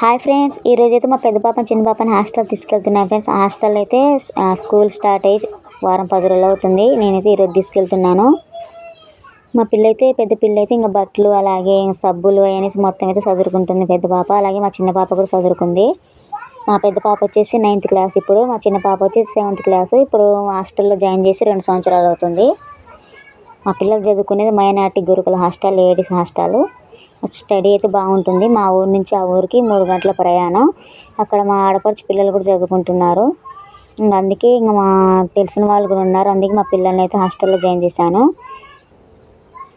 Hi friends ఈరోజు అయితే మా పెద్ద పాపని చిన్న పాపని హాస్టల్ తీసుకెళ్తున్నాను ఫ్రెండ్స్. హాస్టల్ అయితే స్కూల్ స్టార్ట్ అయ్యి వారం పది రోజులు అవుతుంది. నేనైతే ఈరోజు తీసుకెళ్తున్నాను. మా పిల్లైతే పెద్ద పిల్ల అయితే ఇంకా బట్టలు అలాగే ఇంకా సబ్బులు అనేసి మొత్తం అయితే చదువుకుంటుంది పెద్ద పాప. అలాగే మా చిన్న పాప కూడా చదువుకుంది మా పెద్ద పాప వచ్చేసి నైన్త్ క్లాస్ ఇప్పుడు. మా చిన్న పాప వచ్చేసి సెవెంత్ క్లాస్. ఇప్పుడు హాస్టల్లో జాయిన్ చేసి రెండు సంవత్సరాలు అవుతుంది. మా పిల్లలు చదువుకునేది మైనార్టీ గురుకుల హాస్టల్ లేడీస్ హాస్టల్. స్టడీ అయితే బాగుంటుంది. మా ఊరు నుంచి ఆ ఊరికి మూడు గంటల ప్రయాణం. అక్కడ మా ఆడపడుచు పిల్లలు కూడా చదువుకుంటున్నారు. ఇంకా అందుకే ఇంకా మా తెలిసిన వాళ్ళు కూడా ఉన్నారు. అందుకే మా పిల్లల్ని అయితే హాస్టల్లో జాయిన్ చేశాను.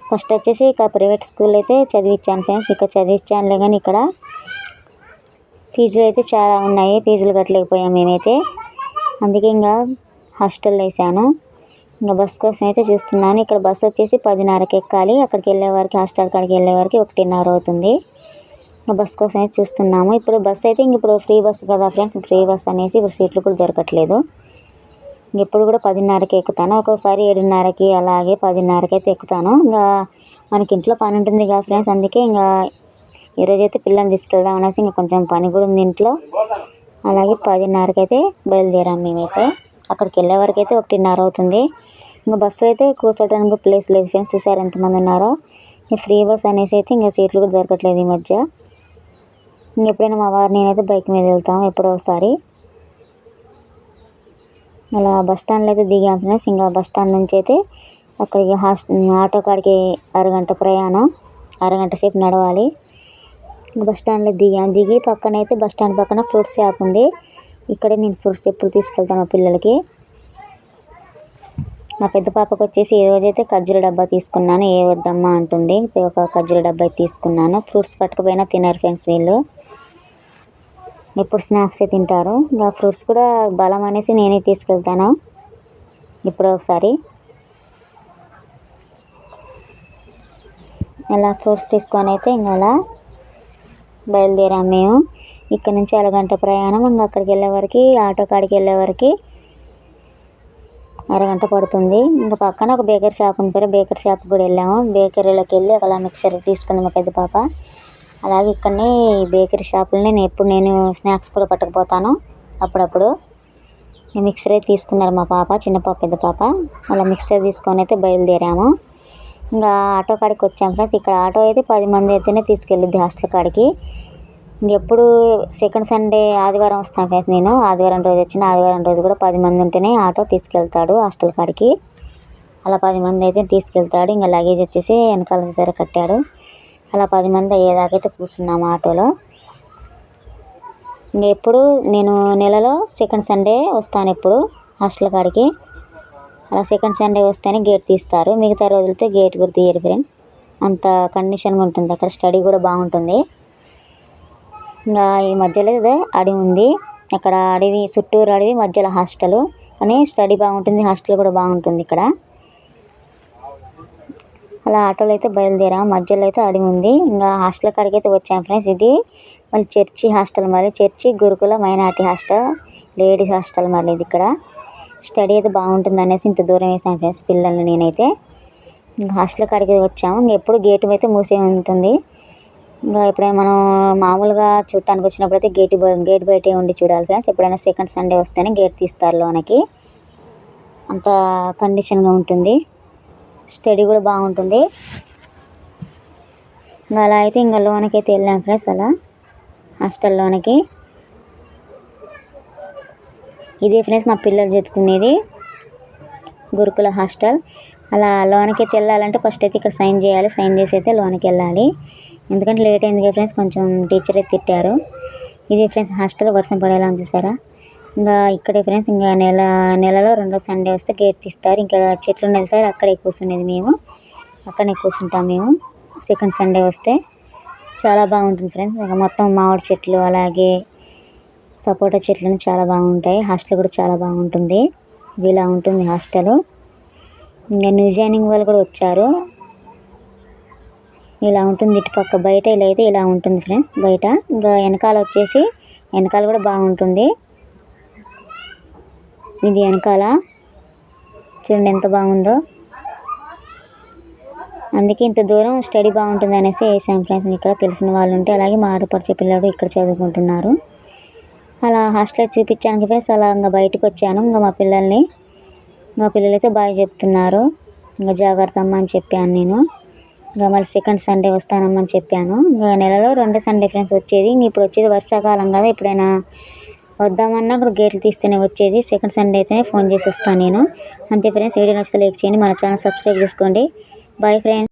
ఫస్ట్ వచ్చేసి ఇక ప్రైవేట్ స్కూల్ అయితే చదివించాను ఫ్రెండ్స్. ఇక్కడ చదివించానులే కానీ ఇక్కడ ఫీజులు అయితే చాలా ఉన్నాయి. ఫీజులు కట్టలేకపోయాం మేమైతే. అందుకే ఇంకా హాస్టల్లో వేసాను. ఇంకా బస్ కోసం అయితే చూస్తున్నాను. ఇక్కడ బస్సు వచ్చేసి పదిన్నరకి ఎక్కాలి. అక్కడికి వెళ్ళే వరకు హాస్టల్ కాడికి వెళ్ళే వరకు ఒకటిన్నర అవుతుంది. ఇంకా బస్ కోసం అయితే చూస్తున్నాము. ఇప్పుడు బస్సు అయితే ఇంక ఇప్పుడు ఫ్రీ బస్సు కదా ఫ్రెండ్స్. ఫ్రీ బస్ అనేసి ఇప్పుడు సీట్లు కూడా దొరకట్లేదు. ఎప్పుడు కూడా పదిన్నరకి ఎక్కుతాను. ఒక్కోసారి ఏడున్నరకి అలాగే పదిన్నరకి అయితే ఎక్కుతాను. ఇంకా మనకి ఇంట్లో పని ఉంటుంది కదా ఫ్రెండ్స్. అందుకే ఇంకా ఈరోజు అయితే పిల్లల్ని తీసుకెళ్దాం అనేసి ఇంకా కొంచెం పని కూడా ఉంది ఇంట్లో. అలాగే పదిన్నరకి అయితే బయలుదేరాం మేమైతే. అక్కడికి వెళ్ళే వరకు అయితే ఒకటిన్నర అవుతుంది. ఇంకా బస్సు అయితే కూర్చోడానికి ప్లేస్ లేదు ఫ్రెండ్స్ చూసారు ఎంతమంది ఉన్నారో? ఫ్రీ బస్ అనేసి అయితే ఇంకా సీట్లు కూడా దొరకట్లేదు ఈ మధ్య. ఇంక ఎప్పుడైనా మా వారు నేనైతే బైక్ మీద వెళ్తాం ఎప్పుడో ఒకసారి. అలా బస్ స్టాండ్లో అయితే దిగాం ఫ్రెండ్స్ ఇంకా బస్ స్టాండ్ నుంచి అయితే అక్కడికి హాస్ ఆటో కాడికి అరగంట ప్రయాణం. అరగంట సేపు నడవాలి. బస్ స్టాండ్లో దిగాం. దిగి పక్కన అయితే బస్ స్టాండ్ పక్కన ఫ్రూట్స్ షాప్ ఉంది. ఇక్కడే నేను ఫ్రూట్స్ ఎప్పుడు తీసుకెళ్తాను పిల్లలకి. మా పెద్ద పాపకు వచ్చేసి ఈ రోజైతే ఖర్జూర డబ్బా తీసుకున్నాను. ఏ వద్దమ్మా అంటుంది. ఒక ఖర్జూర డబ్బా అయితే తీసుకున్నాను. ఫ్రూట్స్ పట్టుకుపోయినా తినరు ఫ్రెండ్స్ వీళ్ళు. ఎప్పుడు స్నాక్స్ తింటారు. ఇంకా ఫ్రూట్స్ కూడా బలం అనేసి నేనే తీసుకెళ్తాను. ఇప్పుడు ఒకసారి. అలా ఫ్రూట్స్ తీసుకొని అయితే ఇంకా అలా మేము. ఇక్కడ నుంచి అరగంట ప్రయాణం. ఇంకా అక్కడికి వెళ్ళే వరకు ఆటో కాడికి వెళ్ళే వరకు అరగంట పడుతుంది. ఇంకా పక్కన ఒక బేకరీ షాప్ ఉంది పేరు. బేకరీ షాప్ కూడా వెళ్ళాము. బేకరీలోకి వెళ్ళి అలా మిక్సర్ తీసుకుంది మా పెద్ద పాప. అలాగే ఇక్కడనే బేకరీ షాపులని నేను ఎప్పుడు నేను స్నాక్స్ కూడా పట్టుకుపోతాను అప్పుడప్పుడు. మిక్సర్ అయితే తీసుకున్నారు మా పాప చిన్న పాప పెద్ద పాప. అలా మిక్సర్ తీసుకొని అయితే బయలుదేరాము. ఇంకా ఆటో కాడికి వచ్చాం ఫ్రెండ్స్. ఇక్కడ ఆటో అయితే పది మంది అయితేనే తీసుకెళ్ళిద్ది హాస్టల్ కాడికి. ఎప్పుడు సెకండ్ సండే ఆదివారం వస్తాను ఫ్రెండ్స్ నేను. ఆదివారం రోజు వచ్చిన ఆదివారం రోజు కూడా పది మంది ఉంటేనే ఆటో తీసుకెళ్తాడు హాస్టల్ కాడికి. అలా పది మంది అయితే తీసుకెళ్తాడు. ఇంకా లగేజ్ వచ్చేసి వెనకాల సరే కట్టాడు. అలా పది మంది అయ్యేదాకైతే కూర్చున్నాము ఆటోలో. ఇంకా ఎప్పుడు నేను నెలలో సెకండ్ సండే వస్తాను ఎప్పుడు హాస్టల్ కాడికి. అలా సెకండ్ సండే వస్తేనే గేట్ తీస్తారు. మిగతా రోజులతో గేట్ కూడా తీయరు ఫ్రెండ్స్. అంత కండిషన్గా ఉంటుంది. అక్కడ స్టడీ కూడా బాగుంటుంది. ఇంకా ఈ మధ్యలో ఇదే అడవి ఉంది. అక్కడ అడవి చుట్టూరు అడవి మధ్యలో హాస్టల్. కానీ స్టడీ బాగుంటుంది హాస్టల్ కూడా బాగుంటుంది ఇక్కడ. అలా ఆటోలో అయితే బయలుదేరాం. మధ్యలో అయితే అడవి ఉంది. ఇంకా హాస్టల్ కాడికి అయితే వచ్చాం ఫ్రెండ్స్. ఇది మళ్ళీ చర్చి హాస్టల్ మళ్ళీ చర్చి గురుకుల మైనార్టీ హాస్టల్ లేడీస్ హాస్టల్ మళ్ళీ ఇది ఇక్కడ. స్టడీ అయితే బాగుంటుంది అనేసి ఇంత దూరం వేసాను ఫ్రెండ్స్ పిల్లల్ని నేనైతే. ఇంకా హాస్టల్ కాడికి వచ్చాము. ఇంకా ఎప్పుడు గేటు అయితే మూసే ఉంటుంది. ఇంకా ఎప్పుడైనా మనం మామూలుగా చూడటానికి వచ్చినప్పుడు అయితే గేట్ గేట్ బయటే ఉండి చూడాలి ఫ్రెండ్స్ ఎప్పుడైనా సెకండ్ సండే వస్తేనే గేట్ తీస్తారు లోనకి. అంత కండిషన్గా ఉంటుంది. స్టడీ కూడా బాగుంటుంది. ఇంకా అలా అయితే ఇంకా లోనకి అయితే వెళ్ళాం ఫ్రెండ్స్ అలా. హాస్టల్లోనికి ఇదే ఫ్రెండ్స్ మా పిల్లలు చదువుకునేది గురుకుల హాస్టల్. అలా లోనకి అయితే వెళ్ళాలంటే ఫస్ట్ అయితే ఇక్కడ సైన్ చేయాలి. సైన్ చేసి అయితే లోనకి వెళ్ళాలి. ఎందుకంటే లేట్ అయింది కదా ఫ్రెండ్స్ కొంచెం టీచర్ అయితే తిట్టారు. ఇది ఫ్రెండ్స్ హాస్టల్ వర్షం పడేలా అని చూసారా? ఇంకా ఇక్కడే ఫ్రెండ్స్ ఇంకా నెల నెలలో రెండో సండే వస్తే గేట్ తీస్తారు. ఇంకా చెట్లు ఉన్నాయి సార్ అక్కడే కూర్చునేది మేము. అక్కడనే కూర్చుంటాం మేము. సెకండ్ సండే వస్తే చాలా బాగుంటుంది ఫ్రెండ్స్. ఇంకా మొత్తం మామిడి చెట్లు అలాగే సపోటా చెట్లు చాలా బాగుంటాయి. హాస్టల్ కూడా చాలా బాగుంటుంది. ఇలా ఉంటుంది హాస్టల్. ఇంకా న్యూ జాయినింగ్ వాళ్ళు కూడా వచ్చారు. ఇలా ఉంటుంది ఇటు పక్క బయట ఇలా అయితే ఇలా ఉంటుంది ఫ్రెండ్స్ బయట. ఇంకా వెనకాల వచ్చేసి వెనకాల కూడా బాగుంటుంది. ఇది వెనకాల. చూడండి ఎంత బాగుందో. అందుకే ఇంత దూరం స్టడీ బాగుంటుంది అనేసి వేసాం ఫ్రెండ్స్. ఇక్కడ తెలిసిన వాళ్ళు ఉంటే అలాగే మా ఆడపడిచే పిల్లడు ఇక్కడ చదువుకుంటున్నారు. అలా హాస్టల్ చూపించడానికి ఫ్రెండ్స్ అలా ఇంకా బయటకు వచ్చాను. ఇంకా మా పిల్లల్ని మా పిల్లలు అయితే చెప్తున్నారు. ఇంకా జాగ్రత్త అమ్మ అని చెప్పాను నేను. ఇంకా మళ్ళీ సెకండ్ సండే వస్తానమ్మని చెప్పాను. ఇంకా నెలలో రెండు సండే ఫ్రెండ్స్ వచ్చేది. ఇంక ఇప్పుడు వచ్చేది వర్షాకాలం కదా ఎప్పుడైనా వద్దామన్నా ఇప్పుడు గేట్లు తీస్తేనే వచ్చేది. సెకండ్ సండే అయితేనే ఫోన్ చేసి వస్తాను నేను. అంతే ఫ్రెండ్స్ వీడియో నచ్చితే లైక్ చేయండి. మన ఛానల్ సబ్స్క్రైబ్ చేసుకోండి. Bye friends